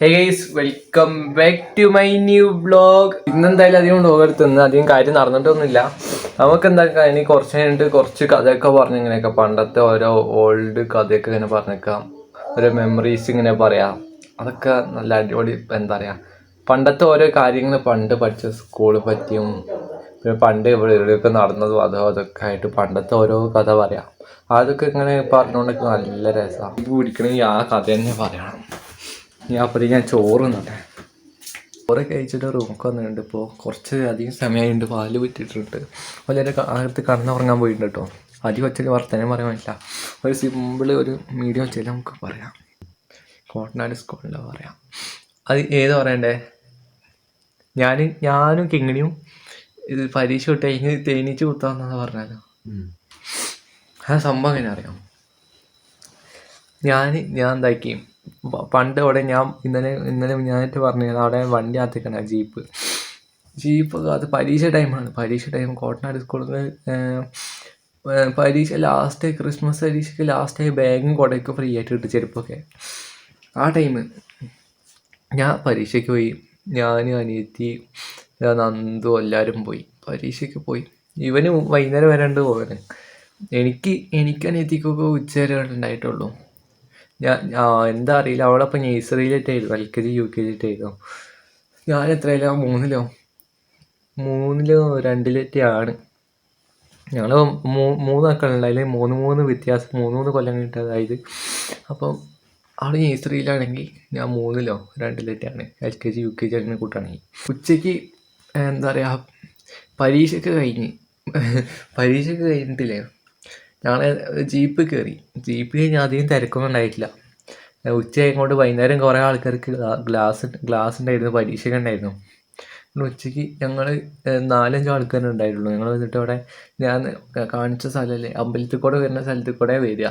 Hey guys welcome back to my new blog ഇന്നെന്തായാലും അധികം blog എടുത്തുനിന്ന് അധികം കാര്യം നടന്നിട്ടൊന്നുമില്ല. നമുക്ക് എന്താ ഇനി കുറച്ച് കഴിഞ്ഞിട്ട് കുറച്ച് കഥയൊക്കെ പറഞ്ഞ് ഇങ്ങനെയൊക്കെ പണ്ടത്തെ ഓരോ ഓൾഡ് കഥയൊക്കെ ഇങ്ങനെ പറഞ്ഞേക്കാം. ഓരോ മെമ്മറീസ് ഇങ്ങനെ പറയാം. അതൊക്കെ നല്ല അടിപൊളി എന്താ പറയുക പണ്ടത്തെ ഓരോ കാര്യങ്ങൾ പണ്ട് പഠിച്ച സ്കൂൾ പറ്റിയും പിന്നെ പണ്ട് ഇവിടെ ഇവിടെയൊക്കെ നടന്നതും അതോ അതൊക്കെ ആയിട്ട് പണ്ടത്തെ ഓരോ കഥ പറയാം. അതൊക്കെ ഇങ്ങനെ പറഞ്ഞുകൊണ്ടൊക്കെ നല്ല രസമാണ് പിടിക്കണമെങ്കിൽ ആ കഥ തന്നെ പറയണം. ഞാൻ അപ്പോൾ ഞാൻ ചോറ് നിന്നട്ടെ ചോറ് കഴിച്ചിട്ട് റൂമൊക്കെ വന്നിട്ടുണ്ട്. ഇപ്പോൾ കുറച്ച് അധികം സമയമായിട്ടുണ്ട് പാൽ വിറ്റിട്ടുണ്ട് വളരെ അകത്ത് കണ്ണുറങ്ങാൻ പോയിട്ടുണ്ട് കേട്ടോ. അതി വച്ചാൽ വർത്തനം പറയാൻ പറ്റില്ല. ഒരു സിമ്പിൾ ഒരു മീഡിയം വെച്ചാൽ നമുക്ക് പറയാം. കോട്ടനാട് സ്കൂളിലാണ് പറയാം. അത് ഏത് പറയണ്ടേ? ഞാൻ ഞാനും കിങ്ങിണിയും ഇത് പരീക്ഷ വിട്ട് കഴിഞ്ഞ് തേനീച്ച് കുത്താന്നാണ് പറഞ്ഞത്. ആ സംഭവം എങ്ങനെ അറിയാം? ഞാൻ ഞാൻ എന്താക്കി? പ- പണ്ട് അവിടെ ഞാൻ ഇന്നലെ ഇന്നലെ ഞാനായിട്ട് പറഞ്ഞത് അവിടെ വണ്ടി ആത്തിക്കണ ജീപ്പ്. ജീപ്പ് അത് പരീക്ഷ ടൈമാണ് പരീക്ഷ ടൈം കോട്ടനാട് സ്കൂളിൽ നിന്ന് പരീക്ഷ ലാസ്റ്റ് ക്രിസ്മസ് പരീക്ഷയ്ക്ക് ലാസ്റ്റ് ബാഗും കുടയൊക്കെ ഫ്രീ ആയിട്ട് കിട്ടും ചെരുപ്പൊക്കെ. ആ ടൈം ഞാൻ പരീക്ഷയ്ക്ക് പോയി. ഞാൻ അനിയത്തി ഞാൻ നന്ദു എല്ലാവരും പോയി. പരീക്ഷയ്ക്ക് പോയി. ഇവന് വൈകുന്നേരം വരാണ്ട് പോകാൻ എനിക്ക് എനിക്ക് അനിയത്തിക്കൊക്കെ ഉച്ചവരെ ഉണ്ടായിട്ടുള്ളൂ. ഞാൻ എന്താ അറിയില്ല. അവളപ്പോൾ നേഴ്സറിയിലിട്ടായിരുന്നു L K G U K G ഇട്ടായിരുന്നു ഞാൻ എത്രയിലോ മൂന്നിലോ? മൂന്നിലോ രണ്ടിലൊക്കെയാണ് ഞങ്ങൾ മൂന്ന് മക്കളുണ്ട് അതിൽ മൂന്ന് മൂന്ന് വ്യത്യാസം. മൂന്ന് മൂന്ന് കൊല്ലം കിട്ടുക അതായത് അപ്പം അവിടെ നേഴ്സറിയിലാണെങ്കിൽ ഞാൻ മൂന്നിലോ രണ്ടിലൊക്കെയാണ് L K G U K G അങ്ങനെ കൂട്ടാണെങ്കിൽ. ഉച്ചയ്ക്ക് എന്താ പറയുക പരീക്ഷയ്ക്ക് കഴിഞ്ഞ്. പരീക്ഷയ്ക്ക് കഴിഞ്ഞിട്ടില്ലേ? ഞങ്ങൾ ജീപ്പ് കയറി ജീപ്പിൽ ഞാൻ അധികം തിരക്കൊന്നും ഉണ്ടായിട്ടില്ല. ഉച്ച ആയിക്കൊണ്ട് വൈകുന്നേരം കുറേ ആൾക്കാർക്ക് ഗ്ലാസ് ഗ്ലാസ് ഉണ്ടായിരുന്നു പരീക്ഷയൊക്കെ ഉണ്ടായിരുന്നു. ഉച്ചയ്ക്ക് ഞങ്ങൾ നാലഞ്ച് ആൾക്കാരെ ഉണ്ടായിട്ടുള്ളൂ. ഞങ്ങൾ വന്നിട്ട് അവിടെ ഞാൻ കാണിച്ച സ്ഥലമല്ലേ അമ്പലത്തിൽ കൂടെ വരുന്ന സ്ഥലത്തിൽ കൂടെ വരിക.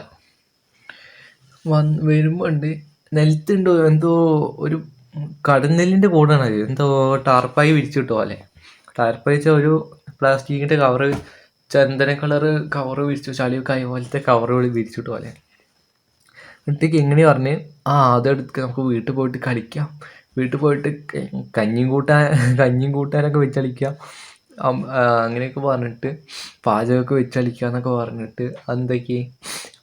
വന്ന് വരുമ്പോൾ ഉണ്ട് നിലത്തുണ്ടോ എന്തോ ഒരു കടന്നെല്ലിന്റെ കൂടാണ് എന്തോ ടാർപ്പായി വിരിച്ചിട്ടോ അല്ലേ ടാർപ്പായി വെച്ചാൽ ഒരു പ്ലാസ്റ്റിക്കിന്റെ കവറ് ചന്ദന കളറ് കവറ് വിരിച്ചു ചളിയൊക്കെ പോലത്തെ കവറുകൾ വിരിച്ചിട്ട് പോലെ എന്നിട്ടേക്ക് എങ്ങനെ പറഞ്ഞ്? ആ അതെടുത്ത് നമുക്ക് വീട്ടിൽ പോയിട്ട് കളിക്കാം. വീട്ടിൽ പോയിട്ട് കഞ്ഞിയും കൂട്ടാൻ കഞ്ഞിയും കൂട്ടാനൊക്കെ വെച്ച് അങ്ങനെയൊക്കെ പറഞ്ഞിട്ട് പാചകമൊക്കെ വെച്ച് എന്നൊക്കെ പറഞ്ഞിട്ട് എന്തൊക്കെ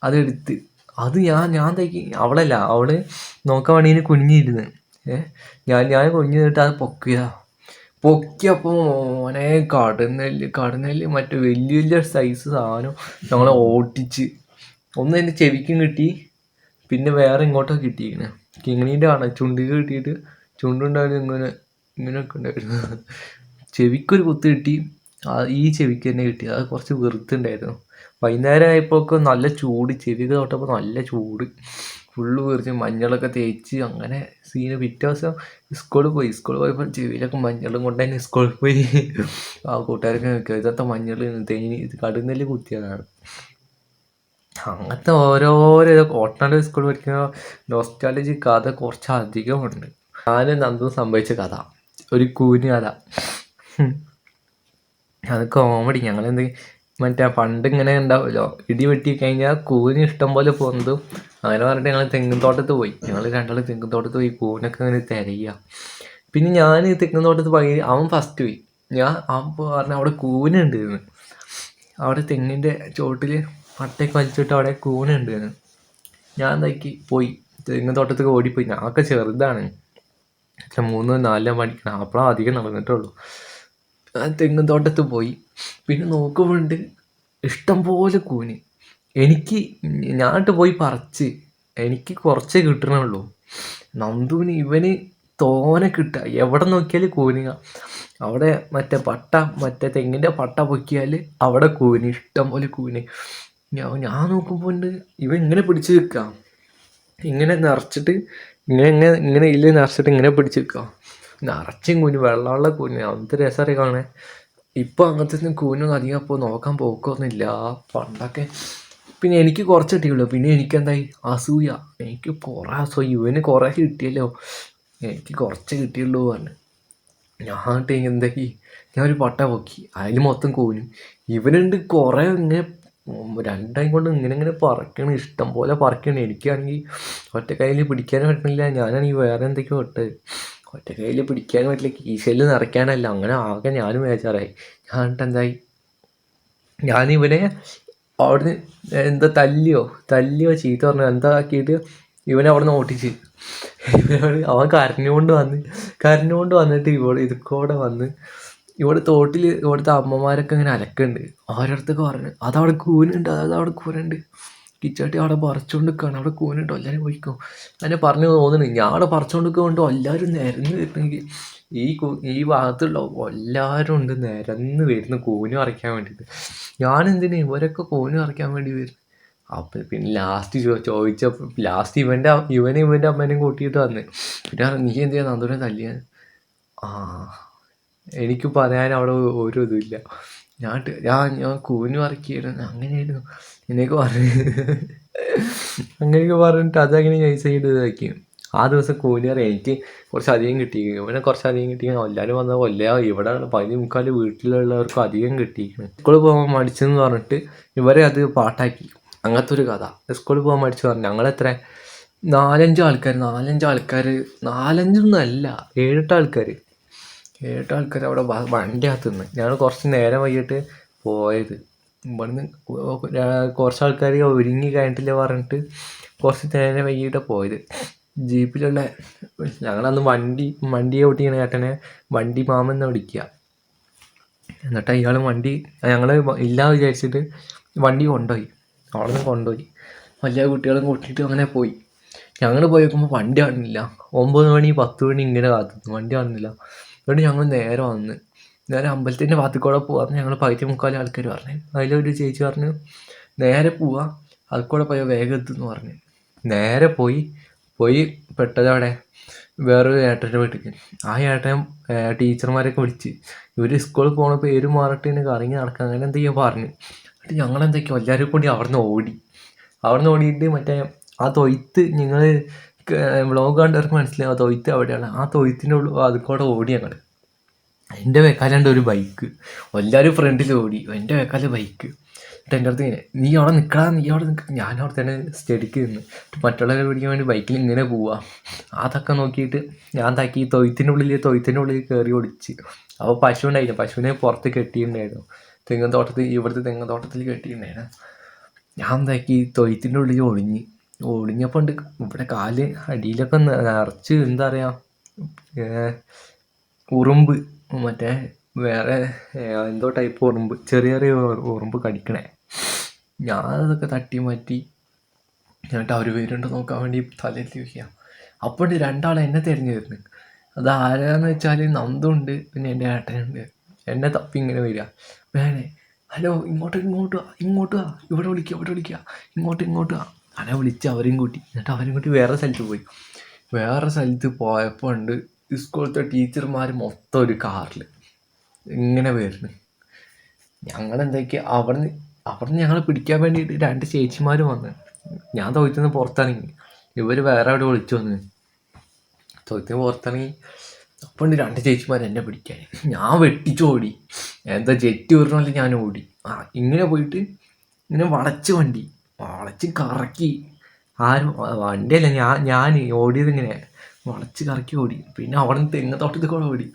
അതെടുത്ത് അത് ഞാൻ ഞാൻ തയ്ക്കി അവളല്ല അവൾ നോക്കാൻ വേണ്ടി കുനിഞ്ഞിരുന്ന്. ഏഹ് ഞാൻ ഞാൻ കുനിഞ്ഞു അത് പൊക്കിയതാ. പൊക്കിയപ്പോൾ മോനെ കടന്നെല്ല് കടന്നെല്ല് മറ്റേ വലിയ വലിയ സൈസ് സാധനം ഞങ്ങളെ ഓട്ടിച്ച്. ഒന്ന് എന്റെ ചെവിക്കും കിട്ടി പിന്നെ വേറെ ഇങ്ങോട്ടാ കിട്ടിയിരിക്കണേ കിങ്ങിണീന്റെ ആണ് ചുണ്ടിക്ക് കിട്ടിയിട്ട് ചുണ്ടുണ്ടായിരുന്നു ഇങ്ങനെ ഇങ്ങനെയൊക്കെ ഉണ്ടായിരുന്നു. ചെവിക്കൊരു കുത്ത് കിട്ടി ഈ ചെവിക്ക് തന്നെ കിട്ടി. അത് കുറച്ച് വെറുത്തുണ്ടായിരുന്നു വൈകുന്നേരം ആയപ്പോഴൊക്കെ നല്ല ചൂട് ചെവി തൊട്ടപ്പോൾ നല്ല ചൂട്. ഫുള്ള് വീർച്ച് മഞ്ഞളൊക്കെ തേച്ച് അങ്ങനെ സീന് പിറ്റേ ദിവസം സ്കൂളിൽ പോയി. സ്കൂളിൽ പോയപ്പോൾ ചെവിയിലൊക്കെ മഞ്ഞളും കൊണ്ട് തന്നെ സ്കൂളിൽ പോയി. ആ കൂട്ടുകാരൊക്കെ നിൽക്കുക. ഇതൊക്കെ മഞ്ഞൾ തേനി കടുന്നെല്ല് കുത്തിയതാണ്. അങ്ങനത്തെ ഓരോരോ കോട്ടനാട് സ്കൂളിൽ പഠിക്കുന്ന നോസ്റ്റാലജി കഥ കുറച്ച് അധികമുണ്ട് ഞാനും നന്ദു സംഭവിച്ച കഥ. ഒരു കൂന് കഥ. അത് കോമഡി എന്ത് മറ്റേ ഫണ്ട് ഇങ്ങനെ ഉണ്ടാവുമല്ലോ ഇടി വെട്ടി കഴിഞ്ഞാൽ കൂന് ഇഷ്ടം പോലെ പോകുന്നതും അങ്ങനെ പറഞ്ഞിട്ട് ഞങ്ങൾ തെങ്ങും തോട്ടത്ത് പോയി. ഞങ്ങൾ രണ്ടാൾ തെങ്ങും തോട്ടത്ത് പോയി കൂനൊക്കെ ഇങ്ങനെ തിരയുക പിന്നെ ഞാൻ തെങ്ങും തോട്ടത്ത് പോയി അവൻ ഫസ്റ്റ് പോയി. ഞാൻ അവൻ പറഞ്ഞ അവിടെ എന്ന് അവിടെ തെങ്ങിന്റെ ചോട്ടിൽ പട്ടയൊക്കെ വലിച്ചിട്ട് അവിടെ എന്ന് ഞാൻ എന്താക്കി പോയി. തെങ്ങും തോട്ടത്തേക്ക് ഓടിപ്പോയി. ഞാനൊക്കെ ചെറുതാണ്. മൂന്ന് നാലിലാം പഠിക്കണം. അപ്പോഴാണ് അധികം നടന്നിട്ടുള്ളൂ. ആ തെങ്ങിൻ തോട്ടത്ത് പോയി. പിന്നെ നോക്കുമ്പോണ്ട് ഇഷ്ടം പോലെ കൂന്. എനിക്ക് ഞാനിട്ട് പോയി പറിച്ച് എനിക്ക് കുറച്ചേ കിട്ടണുള്ളൂ. നന്ദുവിന് ഇവന് തോനെ കിട്ടുക. എവിടെ നോക്കിയാലും കൂനുക അവിടെ മറ്റേ പട്ട മറ്റേ തെങ്ങിന്റെ പട്ട പൊക്കിയാൽ അവിടെ കൂന് ഇഷ്ടം പോലെ കൂന്. ഞാൻ ഞാൻ നോക്കുമ്പോൾ ഇവ ഇങ്ങനെ പിടിച്ച് നിൽക്കാം. ഇങ്ങനെ നിറച്ചിട്ട് ഇങ്ങനെ ഇങ്ങനെ ഇങ്ങനെ ഇല്ല നിറച്ചിട്ട് ഇങ്ങനെ പിടിച്ച് നിൽക്കുക നിറച്ചും കൂന് വെള്ളമുള്ള കൂന് എന്ത് രസമറി കാണേ ഇപ്പോൾ അങ്ങനത്തെ ഒന്നും കൂനൊന്നും അധികം അപ്പോൾ നോക്കാൻ പോക്കൊന്നുമില്ല. പണ്ടൊക്കെ പിന്നെ എനിക്ക് കുറച്ച് കിട്ടിയുള്ളൂ പിന്നെ എനിക്കെന്തായി? അസൂയ. എനിക്ക് കുറേ അസൂയ. ഇവന് കുറേ കിട്ടിയല്ലോ. എനിക്ക് കുറച്ച് കിട്ടിയുള്ളൂ പറഞ്ഞു. ഞാൻ എന്തായി? ഞാൻ ഒരു പട്ട പൊക്കി. അതിൽ മൊത്തം കൂനും ഇവനുണ്ട് കുറേ ഇങ്ങനെ രണ്ടായി കൊണ്ട് ഇങ്ങനെ ഇങ്ങനെ പറക്കണം. ഇഷ്ടം പോലെ പറക്കണം. എനിക്കാണെങ്കിൽ ഒറ്റ കയ്യിൽ പിടിക്കാനും പറ്റണില്ല. ഞാനാണെങ്കിൽ വേറെ എന്തൊക്കെയോ ഇട്ട് ഒറ്റ കയ്യിൽ പിടിക്കാൻ പറ്റില്ല കീശയിൽ നിറയ്ക്കാനല്ല. അങ്ങനെ ആകെ ഞാനും ബേജാറായി. ഞാൻ എന്തായി? ഞാനിവനെ അവിടുന്ന് എന്താ തല്ലിയോ? തല്ലിയോ ചീത്ത പറഞ്ഞു? എന്താ ആക്കിയിട്ട് ഇവനെ അവിടെ നിന്ന് ഓട്ടിച്ച് അവൻ കരഞ്ഞുകൊണ്ട് വന്ന് കരഞ്ഞുകൊണ്ട് വന്നിട്ട് ഇവിടെ ഇതുക്കൂടെ വന്ന് ഇവിടെ തോട്ടിൽ ഇവിടുത്തെ അമ്മമാരൊക്കെ ഇങ്ങനെ അലക്കുന്നുണ്ട്. ഓരോരുത്തർക്ക് പറഞ്ഞു അതവിടെ കൂനുണ്ട് അതവിടെ കൂനുണ്ട് കിച്ചാട്ടി അവിടെ പറിച്ചുകൊണ്ട് നിൽക്കുകയാണ് അവിടെ കൂനുണ്ടോ. എല്ലാവരും പോയിക്കോ. അതിനെ പറഞ്ഞു തോന്നുന്നു ഞാൻ അവിടെ പറിച്ചുകൊണ്ട് നിൽക്കുകൊണ്ട് എല്ലാവരും നിരന്ന് വരുന്നെങ്കിൽ ഈ ഈ ഭാഗത്തുള്ള എല്ലാവരും ഉണ്ട് നിരന്ന് വരുന്നു കൂന് പറിക്കാൻ വേണ്ടിയിട്ട് ഞാനെന്തിനാ? ഇവരൊക്കെ കൂന് പറിക്കാൻ വേണ്ടി വരും അപ്പം പിന്നെ ലാസ്റ്റ് ചോ ചോദിച്ചപ്പോൾ ലാസ്റ്റ് ഇവന്റെ ഇവനെ ഇവന്റെ അമ്മേനെയും കൂട്ടിയിട്ട് വന്ന്. പിന്നെ നീ എന്ത് ചെയ്യാൻ നന്ദുനെ തല്ലിയാൻ ആ എനിക്ക് പറയാൻ അവിടെ ഒരു ഇതുമില്ല ഞാൻ ഞാൻ ഞാൻ കൂന് പറിക്കുകയായിരുന്നു അങ്ങനെയായിരുന്നു. എന്നൊക്കെ പറഞ്ഞു. അങ്ങനെയൊക്കെ പറഞ്ഞിട്ട് അതങ്ങനെ നൈസായിട്ട് ഇതാക്കി ആ ദിവസം കൂന് പറയാം എനിക്ക് കുറച്ച് അധികം കിട്ടി. ഇവനെ കുറച്ച് അധികം കിട്ടി എല്ലാവരും വന്ന കൊല്ല. ഇവിടെ പകുതി മുക്കാൽ വീട്ടിലുള്ളവർക്കും അധികം കിട്ടിയിരിക്കണം. സ്കൂളിൽ പോകാൻ മടിച്ചെന്ന് പറഞ്ഞിട്ട് ഇവരെ അത് പാട്ടാക്കി. അങ്ങനത്തെ ഒരു കഥ. സ്കൂളിൽ പോകാൻ മടിച്ചു പറഞ്ഞു. ഞങ്ങളെത്ര? നാലഞ്ച് ആൾക്കാർ നാലഞ്ച് ആൾക്കാർ നാലഞ്ചൊന്നും അല്ല. ഏഴെട്ട് ആൾക്കാർ ഏഴെട്ട് ആൾക്കാർ അവിടെ വ- വണ്ടി അകത്ത് നിന്ന് ഞങ്ങൾ കുറച്ച് നേരം വൈകിട്ട് പോയത്. ഇവിടുന്ന് കുറച്ച് ആൾക്കാർ ഒരുങ്ങി കഴിഞ്ഞിട്ടില്ല പറഞ്ഞിട്ട് കുറച്ച് നേരം വൈകിട്ട് പോയത്. ജീപ്പിലുള്ള ഞങ്ങളന്ന് വണ്ടി വണ്ടി ഓട്ടിക്കണ ചേട്ടനെ വണ്ടി മാമൻ എന്ന് വിളിക്കുക എന്നിട്ട് ഇയാൾ വണ്ടി ഞങ്ങൾ ഇല്ല വിചാരിച്ചിട്ട് വണ്ടി കൊണ്ടുപോയി. അവിടെ നിന്ന് കൊണ്ടുപോയി. വലിയ കുട്ടികളും കൂട്ടിയിട്ട് അങ്ങനെ പോയി. ഞങ്ങൾ പോയി നോക്കുമ്പോൾ വണ്ടി കാണുന്നില്ല. ഒമ്പത് മണി പത്ത് മണി ഇങ്ങനെ കാത്തുന്നു വണ്ടി കാണുന്നില്ല. എന്നിട്ട് ഞങ്ങൾ നേരെ വന്ന് നേരെ അമ്പലത്തിന്റെ ഭാഗത്തുകൂടെ പോകാമെന്ന് ഞങ്ങൾ പകുതി മുക്കാൽ ആൾക്കാർ പറഞ്ഞു. അതിലൊരു ചേച്ചി പറഞ്ഞു നേരെ പോവാ. അതുകൂടെ കൂടെ പോയാൽ വേഗം എത്തുമെന്ന് പറഞ്ഞു. നേരെ പോയി പോയി പെട്ടതവിടെ വേറൊരു ഏട്ടന്റെ വീട്ടിൽ ആ ഏട്ടൻ ടീച്ചർമാരൊക്കെ വിളിച്ച് ഇവർ സ്കൂളിൽ പോണ പേര് മാറിട്ട് എനിക്ക് കറങ്ങി നടക്കുക അങ്ങനെ എന്തൊക്കെയോ പറഞ്ഞു. എന്നിട്ട് ഞങ്ങളെന്തൊക്കെയോ എല്ലാവരും കൂടി അവിടെ നിന്ന് ഓടി. അവിടെ നിന്ന് ഓടിയിട്ട് മറ്റേ ആ തൊയ്ത്ത് നിങ്ങൾ വ്ളോഗ് കണ്ടവർക്ക് മനസ്സിലാവും ആ തൊയ്ത്ത് അവിടെയാണ്. ആ തൊയ്ത്തിന്റെ ഉള്ളിൽ അതിൽ ഓടി ഞങ്ങൾ എന്റെ വെക്കാലുണ്ട് ഒരു ബൈക്ക് എല്ലാവരും ഫ്രണ്ടിൽ ഓടി. എന്റെ വെക്കാൽ ബൈക്ക് എന്നിട്ട് എന്റെ അടുത്ത് ഇങ്ങനെ നീ അവിടെ നിൽക്കടാ നീ അവിടെ നിൽക്ക ഞാൻ അവിടെ തന്നെ സ്റ്റഡിക്ക് നിന്ന്. മറ്റുള്ളവരെ പിടിക്കാൻ വേണ്ടി ബൈക്കിൽ ഇങ്ങനെ പോവാ. അതൊക്കെ നോക്കിയിട്ട് ഞാൻ താക്കി ഈ തൊയ്ത്തിന്റെ ഉള്ളിൽ തൊയ്ത്തിന്റെ ഉള്ളിൽ കയറി ഓടിച്ച്. അപ്പോൾ പശു ഉണ്ടായിരുന്നു. പശുവിനെ പുറത്ത് കെട്ടിയിട്ടുണ്ടായിരുന്നു. തെങ്ങ് തോട്ടത്തിൽ ഇവിടുത്തെ തെങ്ങ് തോട്ടത്തിൽ കെട്ടിയിട്ടുണ്ടായിരുന്നു. ഞാൻ താക്കി തൊയ്ത്തിന്റെ ഉള്ളിൽ ഒളിഞ്ഞ്. ഒളിഞ്ഞപ്പോൾ ഉണ്ട് ഇവിടെ കാൽ അടിയിലൊക്കെ നിറച്ച് എന്താ പറയുക ഉറുമ്പ് മറ്റേ വേറെ എന്തോ ടൈപ്പ് ഉറുമ്പ് ചെറിയ ചെറിയ ഉറുമ്പ് കടിക്കണേ. ഞാനതൊക്കെ തട്ടി മാറ്റി എന്നിട്ട് അവർ വരുന്നുണ്ട് നോക്കാൻ വേണ്ടി തലയിൽ വയ്ക്കുക അപ്പോൾ രണ്ടാൾ എന്നെ തിരഞ്ഞു വരുന്നു. അത് ആരാന്ന് വെച്ചാൽ നന്ദുണ്ട് പിന്നെ എന്റെ ഏട്ടനുണ്ട് എന്നെ തപ്പി ഇങ്ങനെ വരിക. വേണേ ഹലോ ഇങ്ങോട്ട് ഇങ്ങോട്ട് ഇങ്ങോട്ട് ഇവിടെ വിളിക്കുക ഇവിടെ വിളിക്കുക ഇങ്ങോട്ട് ഇങ്ങോട്ട് അങ്ങനെ വിളിച്ച് അവരെയും കൂട്ടി. എന്നിട്ട് അവരെയും കൂട്ടി വേറെ സ്ഥലത്ത് പോയി. വേറെ സ്ഥലത്ത് പോയപ്പോൾ ഉണ്ട് സ്കൂളത്തെ ടീച്ചർമാർ മൊത്തം ഒരു കാറിൽ ഇങ്ങനെ വരുന്നു. ഞങ്ങളെന്തൊക്കെ അവിടെ നിന്ന് അവിടെ നിന്ന് ഞങ്ങളെ പിടിക്കാൻ വേണ്ടിയിട്ട് രണ്ട് ചേച്ചിമാർ വന്ന്. ഞാൻ തൊയ്ത്തുനിന്ന് പുറത്തിറങ്ങി. ഇവർ വേറെ അവിടെ വിളിച്ചു വന്ന്. തൊയ്ത്തിന് പുറത്തിറങ്ങി. അപ്പോൾ ഉണ്ട് രണ്ട് ചേച്ചിമാർ എന്നെ പിടിക്കാൻ. ഞാൻ വെട്ടിച്ചോടി എന്താ ജെറ്റ് വീറണമല്ല ഞാൻ ഓടി. ആ ഇങ്ങനെ പോയിട്ട് ഇങ്ങനെ വളച്ച് വണ്ടി. വളച്ച് കറക്കി. ആരും വണ്ടിയല്ല ഞാൻ ഞാൻ ഓടിയത് ഇങ്ങനെ വളച്ച് കറക്കി ഓടി. പിന്നെ അവിടെ നിന്ന് തെങ്ങ് തോട്ടത്തിൽ കൂടെ ഓടി.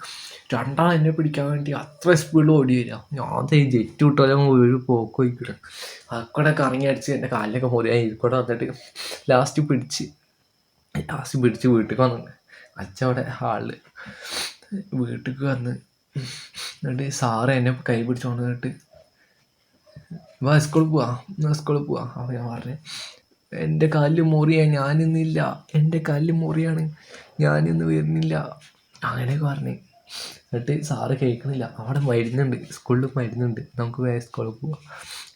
രണ്ടാൾ എന്നെ പിടിക്കാൻ വേണ്ടി അത്ര സ്പീഡിൽ ഓടി വരിക ഞാൻ ജെറ്റ് വിട്ടാലും ഒരു പോക്ക് പോയിക്കിടും അക്കൂടെ കറങ്ങി അടിച്ച് എന്റെ കാലിലൊക്കെ പോയി ഇതിൽക്കൂടെ വന്നിട്ട് ലാസ്റ്റ് പിടിച്ച്. ലാസ്റ്റ് പിടിച്ച് വീട്ടിൽ വന്നു അച്ഛൻ അവിടെ ഹാളിൽ വീട്ടിൽ വന്ന് എന്നിട്ട് സാറ് എന്നെ കൈ പിടിച്ചോണ്ട് വന്നിട്ട് വാ സ്കൂളിൽ പോവാ. എന്നാ സ്കൂളിൽ പോവാ. അപ്പോൾ ഞാൻ പറഞ്ഞു. എന്റെ കാലിൽ മുറിയാ ഞാനിന്നില്ല. എന്റെ കാലിൽ മുറിയാണ് ഞാനിന്ന് വരുന്നില്ല. അങ്ങനെയൊക്കെ പറഞ്ഞു. എന്നിട്ട് സാറ് കേൾക്കുന്നില്ല അവിടെ മരുന്നുണ്ട്. സ്കൂളിൽ മരുന്നുണ്ട്. നമുക്ക് വേറെ സ്കൂളിൽ പോവാം.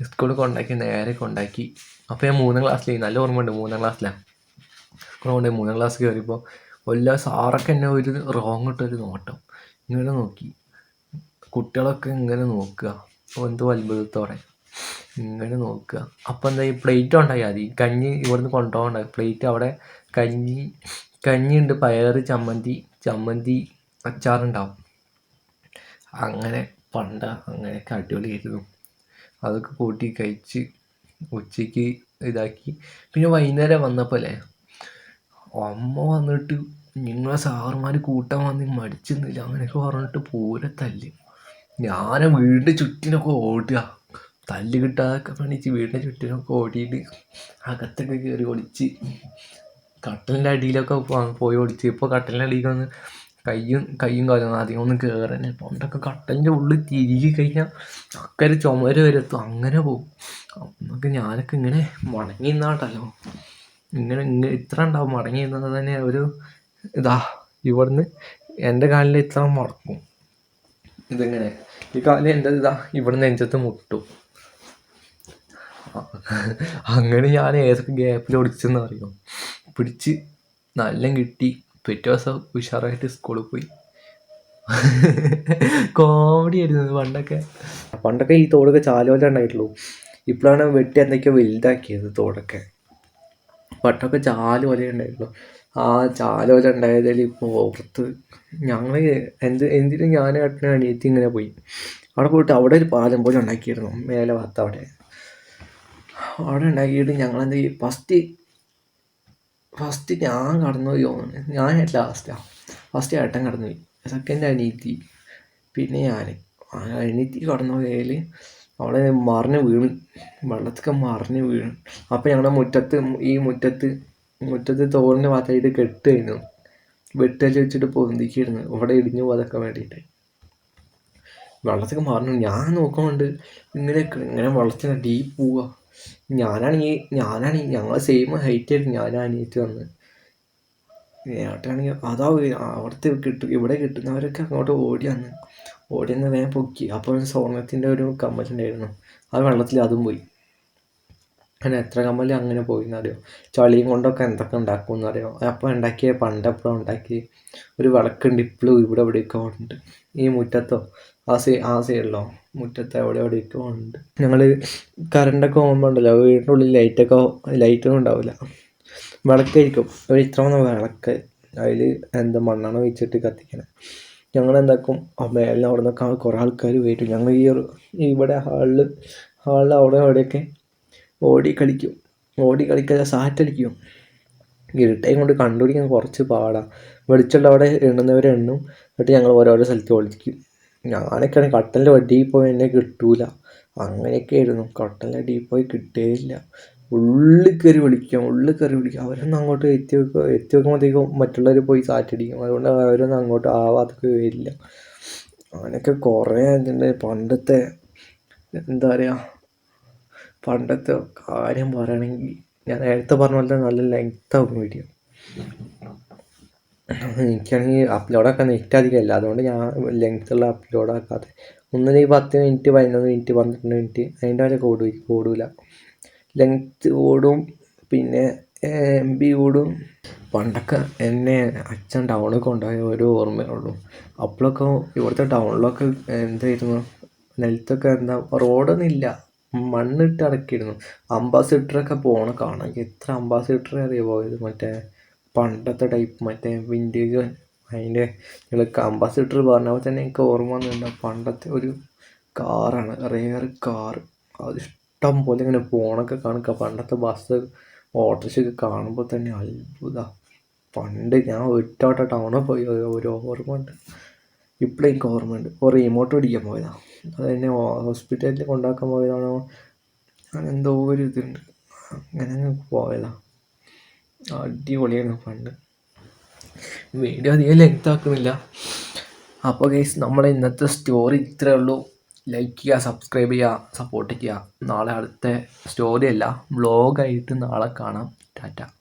സ്കൂളിൽ കൊണ്ടാക്കി നേരെ കൊണ്ടാക്കി. അപ്പോൾ ഞാൻ മൂന്നാം ക്ലാസ്സിലായി നല്ല ഓർമ്മയുണ്ട് മൂന്നാം ക്ലാസ്സിലാണ് സ്കൂളിൽ കൊണ്ടുപോയി മൂന്നാം ക്ലാസ് കയറിയപ്പോൾ എല്ലാ സാറൊക്കെ എന്നെ ഒരു റോങ് ഇട്ടൊരു നോട്ടം. ഇങ്ങനെ നോക്കി. കുട്ടികളൊക്കെ ഇങ്ങനെ നോക്കുക. എന്തോ അത്ഭുതത്തോടെ. ഇങ്ങനെ നോക്കുക. അപ്പം എന്താ ഈ പ്ലേറ്റ് ഉണ്ടായി? അതി കഞ്ഞി ഇവിടുന്ന് കൊണ്ടുപോകണ്ട. പ്ലേറ്റ് അവിടെ കഞ്ഞി കഞ്ഞിയുണ്ട്. പയറ് ചമ്മന്തി ചമ്മന്തി അച്ചാറുണ്ടാവും. അങ്ങനെ പണ്ട അങ്ങനെയൊക്കെ അടിപൊളിയായിരുന്നു. അതൊക്കെ കൂട്ടി കഴിച്ച് ഉച്ചയ്ക്ക് ഇതാക്കി. പിന്നെ വൈകുന്നേരം വന്നപ്പോലെ അമ്മ വന്നിട്ട് നിങ്ങളെ സാറുമാർ കൂട്ടാൻ വന്ന് മടിച്ചെന്നില്ല അങ്ങനെയൊക്കെ പറഞ്ഞിട്ട് പൂരെ തല്ല്. ഞാൻ വീടിന്റെ ചുറ്റിനൊക്കെ ഓടുക. തല്ല് കിട്ടാതൊക്കെ പണിച്ച് വീടിന്റെ ചുറ്റിനൊക്കെ ഓടിയിട്ട് അകത്തൊക്കെ കയറി ഒളിച്ച് കട്ടലിന്റെ അടിയിലൊക്കെ പോയി ഒളിച്ച് ഇപ്പോൾ കട്ടലിന്റെ അടിയിൽ വന്ന് കയ്യും കയ്യും കാലും അധികം ഒന്നും കയറന്നെ പണ്ടൊക്കെ കട്ടലിന്റെ ഉള്ളിൽ തിരികെ കഴിഞ്ഞാൽ അക്കരെ ചുമര് വരെത്തും അങ്ങനെ പോകും അന്നൊക്കെ ഞാനൊക്കെ ഇങ്ങനെ മടങ്ങി നിന്നാട്ടല്ലോ. ഇങ്ങനെ ഇങ്ങനെ ഇത്ര ഉണ്ടാവും. മടങ്ങി നിന്നത് തന്നെ ഒരു ഇതാ ഇവിടുന്ന് എന്റെ കാലിൽ ഇത്ര മടക്കും ഇതിങ്ങനെ. ഈ കാലിൽ എന്റെ ഇതാ ഇവിടുന്ന് നെഞ്ചത്ത് മുട്ടും. അങ്ങനെ ഞാൻ ഏതൊക്കെ ഗ്യാപ്പിൽ ഓടിച്ചെന്ന് അറിയോ? പിടിച്ച് നല്ല കിട്ടി. പിറ്റേ ദിവസം ഉഷാറായിട്ട് സ്കൂളിൽ പോയി. കോമഡി ആയിരുന്നു പണ്ടൊക്കെ. പണ്ടൊക്കെ ഈ തോടൊക്കെ ചാലോല ഉണ്ടായിട്ടുള്ളൂ. ഇപ്പോഴാണ് വെട്ടി എന്തൊക്കെയോ വലുതാക്കിയത് തോടൊക്കെ. പണ്ടൊക്കെ ചാലോല ഉണ്ടായിട്ടുള്ളൂ. ആ ചാലോല ഉണ്ടായതിൽ ഇപ്പോൾ ഓർത്ത് ഞങ്ങൾ എന്ത് എന്തിനും ഞാൻ ഏട്ടനും അനിയത്തി ഇങ്ങനെ പോയി. അവിടെ പോയിട്ട് അവിടെ ഒരു പാലം പോലെ ഉണ്ടാക്കിയിരുന്നു. മേലെ ഭാഗത്ത് അവിടെ. അവിടെ ഉണ്ടാക്കിയിട്ട് ഞങ്ങൾ എന്ത് ചെയ്യും? ഫസ്റ്റ് ഫസ്റ്റ് ഞാൻ കടന്നു പോയി തോന്നുന്നു. ഞാൻ ലാസ്റ്റാണ് ഫസ്റ്റ് ഏട്ടൻ കടന്നു പോയി സെക്കൻഡ് അനീത്തി പിന്നെ ഞാൻ അനീത്തി കടന്നു പോയാൽ അവിടെ മറിഞ്ഞ് വീണ്. വെള്ളത്തൊക്കെ മറിഞ്ഞ് വീണ്. അപ്പം ഞങ്ങളുടെ മുറ്റത്ത് ഈ മുറ്റത്ത് മുറ്റത്ത് തോറിന്റെ ഭാഗത്തായിട്ട് കെട്ട് കഴിഞ്ഞു വെട്ടൽ വെച്ചിട്ട് പൊന്തിക്കിയിരുന്നു ഇവിടെ ഇടിഞ്ഞു പോകാതൊക്കെ വേണ്ടിയിട്ട് വെള്ളത്തൊക്കെ മറിഞ്ഞു. ഞാൻ നോക്കുന്നുണ്ട് ഇങ്ങനെ ഇങ്ങനെ വെള്ളത്തിന് ഡീപ്പ് പോവുക ഞാനാണെങ്കിൽ ഞാനാണെങ്കിൽ ഞങ്ങൾ സെയിം ഹൈറ്റ് ആയിരുന്നു ഞാൻ അനിയത്തി വന്ന്. ഏട്ടാണെങ്കിൽ അതാ അവിടുത്തെ കിട്ടും ഇവിടെ കിട്ടുന്നവരൊക്കെ അങ്ങോട്ട് ഓടി വന്ന്. ഓടി വന്ന് വേഗം പൊക്കി. അപ്പോൾ സ്വർണത്തിന്റെ ഒരു കമ്മലുണ്ടായിരുന്നു. അത് വെള്ളത്തിൽ അതും പോയി. അങ്ങനെ എത്ര കമ്മൽ അങ്ങനെ പോയി എന്നറിയോ ചളിയും കൊണ്ടൊക്കെ എന്തൊക്കെ എന്നറിയോ അപ്പോൾ ഉണ്ടാക്കിയ പണ്ടെപ്പോഴും ഉണ്ടാക്കി ഒരു വിളക്കുണ്ട് ഇപ്പോഴും ഇവിടെ എവിടെയൊക്കെ ഉണ്ട് ഈ മുറ്റത്തോ? ആ സൈ ആ സൈഡിലോ? മുറ്റത്ത് എവിടെ എവിടെയൊക്കെ ഉണ്ട് ഞങ്ങൾ കറണ്ടൊക്കെ പോകുമ്പോൾ ഉണ്ടല്ലോ വീടിന്റെ ഉള്ളിൽ ലൈറ്റൊക്കെ ലൈറ്റൊന്നും ഉണ്ടാവില്ല. വിളക്കായിരിക്കും. ഒരു ഇത്ര വന്ന വിളക്ക്. അതിൽ എന്താ മണ്ണെണ്ണ വെച്ചിട്ട് കത്തിക്കണം. ഞങ്ങൾ എന്താക്കും മേലെ അവിടെ നിന്നൊക്കെ കുറേ ആൾക്കാർ വരും. ഞങ്ങൾ ഈ ഇവിടെ ഹാളിൽ ഹാളിൽ അവിടെ അവിടെയൊക്കെ ഓടി കളിക്കും. ഓടി കളിക്കാതെ സാറ്റടിക്കും. ഇരുട്ടയും കൊണ്ട് കണ്ടുപിടിക്കാൻ കുറച്ച് പാടാണ് വെളിച്ചമുള്ള അവിടെ എണ്ണുന്നവരെ എണ്ണും. എന്നിട്ട് ഞങ്ങൾ ഓരോരോ സ്ഥലത്ത് ഒളിക്കും ഞാനൊക്കെയാണ് കട്ടലിന്റെ അടിയിൽ പോയി എന്നെ കിട്ടൂല. അങ്ങനെയൊക്കെ ആയിരുന്നു കട്ടലിന്റെ അടിയിൽ പോയി കിട്ടേയില്ല. ഉള്ളിൽ കയറി വിളിക്കാം. ഉള്ളിൽ കയറി വിളിക്കാം. അവരൊന്നും അങ്ങോട്ട് എത്തി വെക്കുക എത്തി വെക്കുമ്പോഴത്തേക്കും മറ്റുള്ളവർ പോയി സാറ്റടിക്കും. അതുകൊണ്ട് അവരൊന്നും അങ്ങോട്ട് ആവാതൊക്കെ വരില്ല. അങ്ങനെയൊക്കെ കുറേ ഇതിന്റെ പണ്ടത്തെ എന്താ പറയുക പണ്ടത്തെ കാര്യം പറയുകയാണെങ്കിൽ ഞാൻ നേരത്തെ പറഞ്ഞ പോലെ നല്ല ലെങ്ത്താവും വീഡിയോ എനിക്കാണെങ്കിൽ അപ്ലോഡാക്കാൻ നെറ്റ് അധികമല്ല അതുകൊണ്ട് ഞാൻ ലെങ്ത്തുള്ള അപ്ലോഡാക്കാതെ ആക്കാതെ ഈ പത്ത് മിനിറ്റ് പതിനൊന്ന് മിനിറ്റ് പന്ത്രണ്ട് മിനിറ്റ് അതിന്റെ വരെ കൂടു കൂടില്ല ലെങ്ത്ത് കൂടും പിന്നെ എം ബി കൂടും. പണ്ടൊക്കെ എന്നെ അച്ഛൻ ടൗണിൽ കൊണ്ടുപോയ ഒരു ഓർമ്മയുള്ളൂ. അപ്പോഴൊക്കെ ഇവിടുത്തെ ടൗണിലൊക്കെ എന്തായിരുന്നു നിലത്തൊക്കെ എന്താ റോഡൊന്നും ഇല്ല. മണ്ണിട്ട് അടക്കിയിരുന്നു. അംബാസിഡറൊക്കെ പോണ കാണാൻ എത്ര അംബാസിഡർ അറിയാമോ ഇത്? മറ്റേ പണ്ടത്തെ ടൈപ്പ് മറ്റേ വിന്റേജ് അതിന്റെ നിങ്ങൾക്ക് അംബാസിഡർ പറഞ്ഞപ്പോൾ തന്നെ എനിക്ക് ഓർമ്മ വന്നിട്ടുണ്ട്. പണ്ടത്തെ ഒരു കാറാണ്. റെയർ കാർ അത് ഇഷ്ടം പോലെ ഇങ്ങനെ പോണൊക്കെ കാണുക പണ്ടത്തെ ബസ് ഓട്ടോറിക്ഷയൊക്കെ കാണുമ്പോൾ തന്നെ അത്ഭുത. പണ്ട് ഞാൻ ഒറ്റവട്ട ടൗണിൽ പോയി. ഒരു ഓർമ്മ ഉണ്ട്. ഇപ്പോഴും എനിക്ക് ഓർമ്മയുണ്ട്. ഒരു റിമോട്ട് പിടിക്കാൻ പോയതാണ് എന്നെ ഹോസ്പിറ്റലിൽ കൊണ്ടാക്കാൻ പോയതാണോ? അങ്ങനെ എന്തോ ഒരു ഇതുണ്ട്. അങ്ങനെ അങ്ങ് പോയതാണ് അടിപൊളിയാണ് പണ്ട്. വീഡിയോ അധികം ലെങ്ത് ആക്കുന്നില്ല. അപ്പോൾ ഗൈസ് നമ്മളെ ഇന്നത്തെ സ്റ്റോറി ഇത്രയേ ഉള്ളൂ. ലൈക്ക് ചെയ്യുക സബ്സ്ക്രൈബ് ചെയ്യുക സപ്പോർട്ട് ചെയ്യുക. നാളെ അടുത്ത സ്റ്റോറി അല്ല വ്ളോഗായിട്ട് നാളെ കാണാം. ടാറ്റ